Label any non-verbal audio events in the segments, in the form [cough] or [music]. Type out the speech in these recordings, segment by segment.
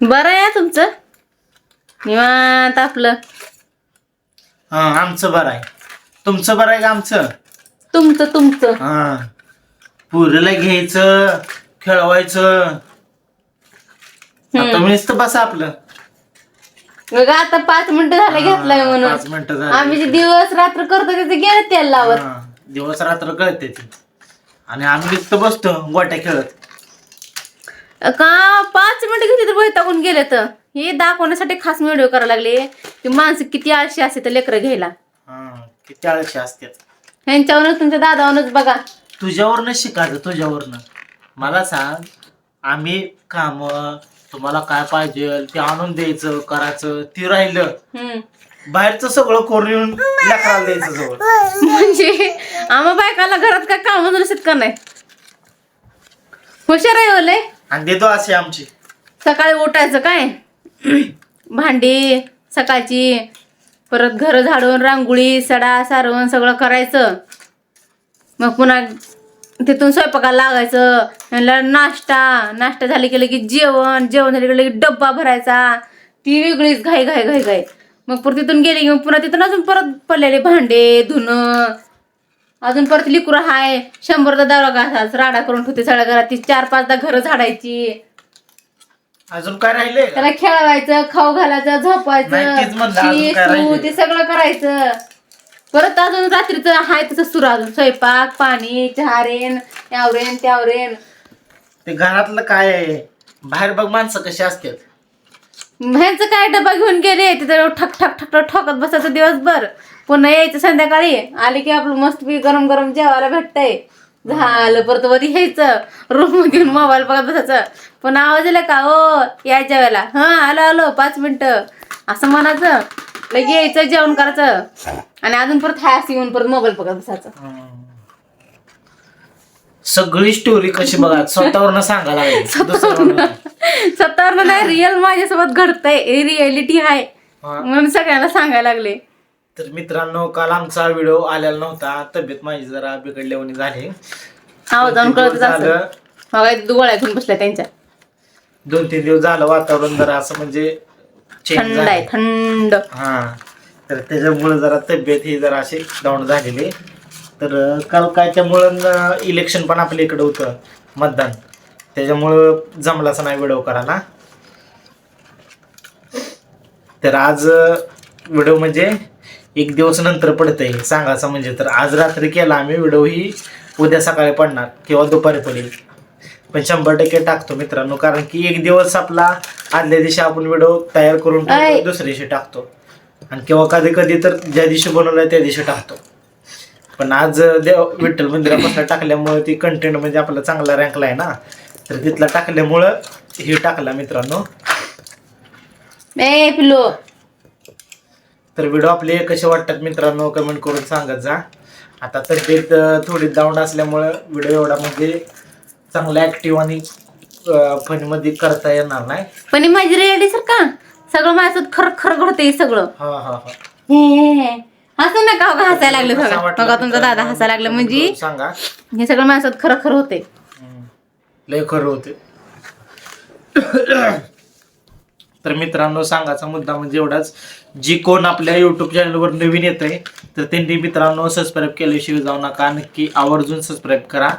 बरं आहे तुमचं? निवांत आपलं. हा आमचं बरं आहे. तुमचं बरं आहे का आमचं? तुमचं तुमचं. हा. पुरीला घ्यायचं खेळवायचं. आता नुसतं बसा आपलं. बघा आता पाच मिनिटं झाले घेतलाय हा, म्हणून. पाच मिनिटं झाली. आम्ही जे दिवस रात्र करतो त्याचे गेले तेल लावत. हा, दिवस रात्र कळते ती. आणि आम्ही नुसतं बसतो गोट्या खेळत. का पाच मिनिटं घेतली तर वैतागून गेले तर हे दाखवण्यासाठी खास व्हिडिओ करायला लागले. की माणसं किती आळशी असते तर लेकरं घ्यायला. हा किती आळशी असतात ह्यांच्यावरच तुमच्या दादावरच बघा. तुझ्यावरनं शिकायचं तुझ्यावरनं. मला सांग आम्ही काम तुम्हाला काय पाहिजे ते आणून द्यायचं करायचं ते राहिलं. हम्म. बाहेरचं सगळं करून येऊन लेकराला द्यायचं जवळ. म्हणजे आम्हा बायकाला घरात काय काम नसत का नाही? हुशार आहे ओले आणि देतो असे आमची. सकाळी उठायचं काय? भांडी सकाळची परत घर झाडून रांगोळी सडा सारवण सगळं करायचं. मग पुन्हा तिथून स्वयंपाकाला लागायचं. यांना नाश्ता. नाश्ता झाले की लगेच जेवण. जेवण झाले की लगेच डब्बा भरायचा. ती वेगळीच घाई घाई घाई घाई. मग परत तिथून गेले की मग पुन्हा तिथून अजून परत पडलेले भांडे धुणं अजून परत लिकुरं हाय शंभरदा दारा घासाच राडा करून ठेवते सगळ्या घरात. ती चार पाचदा घरं झाडायची. अजून काय राहिले त्याला खेळवायचं खाऊ घालायचं झोपायचं नाही, तेच म्हणलं, अजून शी, काय सू, राहिलंय? ते सगळं करायचं. परत अजून रात्रीचं हाय तसं सुरू अजून. स्वयंपाक पाणी चहारेन यावरेन त्यावरेन ते घरातलं काय आहे? बाहेर बघ माणसं कशी असतात. ह्यांचं काय डबा घेऊन गेले? तिथं ठक ठक ठक ठक ठोकत बसायचं दिवसभर. पुन्हा यायचं संध्याकाळी. आले की आपलं मस्त गरम गरम जेवायला भेटतंय. झालं परत वर यायचं. रूममध्ये मोबाईल बघत बसायचं. पण आवाज आला का? ओ या जेवायला. हा आलो आलो पाच मिनिटं. असं म्हणायचं. लगे यायचं जेवण करायचं. आणि अजून परत हास येऊन परत मोबाईल बघत बसायचं. सगळी स्टोरी कशी बघा? स्वतःवरनं सांगायला लागली. [laughs] दुसऱ्यावरनं नाही. स्वतःवर नाही रिअल माझ्यासोबत घडतंय. रिअलिटी आहे हा. म्हणून सगळ्यांना सांगायला लागले. तर मित्रांनो काल आमचा व्हिडिओ आलेला नव्हता. तब्येत माझी जरा बिघडल्यावानी झाली. आवाज जाऊन कळतच झालं. घेऊन बसल्या त्यांच्या. दोन तीन दिवस झालं वातावरण जरा असं म्हणजे थंड आहे थंड. हा. तर त्याच्यामुळे जरा तब्येत ही जरा अशी डाऊन झालेली. तर अं, काल काय त्यामुळं इलेक्शन पण आपल्या इकडे होतं मतदान. त्याच्यामुळं जमलाच नाही व्हिडिओ करायला. तर आज व्हिडिओ म्हणजे एक दिवस नंतर पडतंय. सांगायचं म्हणजे. तर आज रात्री केला आम्ही व्हिडिओ ही उद्या सकाळी पडणार किंवा दुपारी पडेल. पण शंभर टक्के टाकतो मित्रांनो कारण की एक दिवस आपला आदल्या दिवशी आपण व्हिडिओ तयार करून ठेवतो. दुसऱ्या दिवशी टाकतो. आणि किंवा कधी कधी तर ज्या दिवशी बनवलाय त्या दिवशी टाकतो. पण आज देव विठ्ठल मंदिरापासून टाकल्यामुळे ती कंटेंट म्हणजे आपला चांगला रँकला आहे ना. तर तिथला टाकल्यामुळं हे टाकला मित्रांनो. ए पिलो तर व्हिडिओ आपले कसे वाटतात मित्रांनो? कमेंट करून सांगत जा. आता तब्येत थोडी डाऊन असल्यामुळं व्हिडिओ एवढा म्हणजे चांगला ॲक्टिव्ह आणि फनमध्ये करता येणार नाही. पण ही माझी रिअलिटी सर का? सगळं माझ्यासोबत खरं खरं घडतंय सगळं. हा हा हा. हे, हे, हे. हसून नका हो का हसायला लागले कसं बघा. वाटलं बघा तुमचा दादा? हसायला लागला म्हणजे सांगा. हे सगळं माझ्यासोबत खरं खरं होते. लय खरं होते तर मित्रांनो सांगायचा मुद्दा म्हणजे एवढाच. जी कोण आपल्या युट्यूब चॅनलवर नवीन येत आहे तर त्यांनी मित्रांनो सबस्क्राईब केल्याशिवाय जाऊ नका. नक्की आवर्जून सबस्क्राईब करा.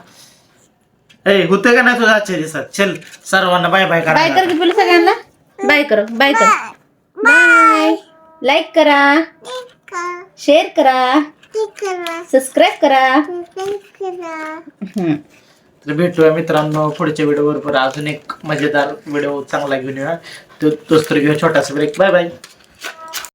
ए होतं का नाही तुझं आजच्या दिवसात चल सर्वांना बाय बाय करा. बाय कर सगळ्यांना? बाय कर बाय कर. बाय लाईक करा. शेअर करा. सबस्क्राईब करा. हम्म. तर भेटूया मित्रांनो पुढच्या व्हिडिओवर परत अजून एक मजेदार व्हिडिओ चांगला घेऊन येऊया. तो तोच तर छोटासा ब्रेक बाय बाय